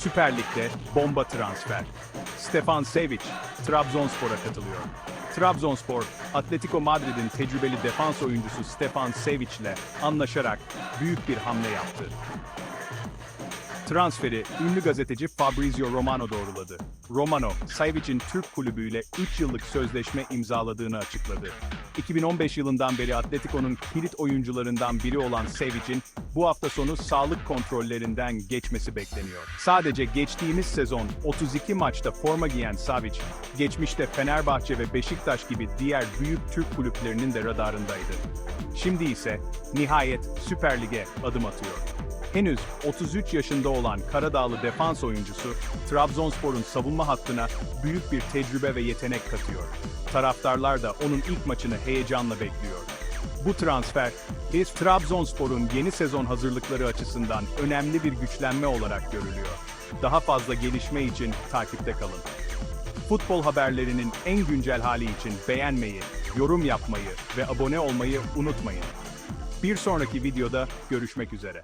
Süper Lig'de bomba transfer. Stefan Savic, Trabzonspor'a katılıyor. Trabzonspor, Atletico Madrid'in tecrübeli defans oyuncusu Stefan Savic anlaşarak büyük bir hamle yaptı. Transferi ünlü gazeteci Fabrizio Romano doğruladı. Romano, Savic'in Türk kulübüyle 3 yıllık sözleşme imzaladığını açıkladı. 2015 yılından beri Atletico'nun kilit oyuncularından biri olan Savic'in bu hafta sonu sağlık kontrollerinden geçmesi bekleniyor. Sadece geçtiğimiz sezon 32 maçta forma giyen Savic, geçmişte Fenerbahçe ve Beşiktaş gibi diğer büyük Türk kulüplerinin de radarındaydı. Şimdi ise nihayet Süper Lig'e adım atıyor. Henüz 33 yaşında olan Karadağlı defans oyuncusu, Trabzonspor'un savunma hattına büyük bir tecrübe ve yetenek katıyor. Taraftarlar da onun ilk maçını heyecanla bekliyor. Bu transfer, biz Trabzonspor'un yeni sezon hazırlıkları açısından önemli bir güçlenme olarak görülüyor. Daha fazla gelişme için takipte kalın. Futbol haberlerinin en güncel hali için beğenmeyi, yorum yapmayı ve abone olmayı unutmayın. Bir sonraki videoda görüşmek üzere.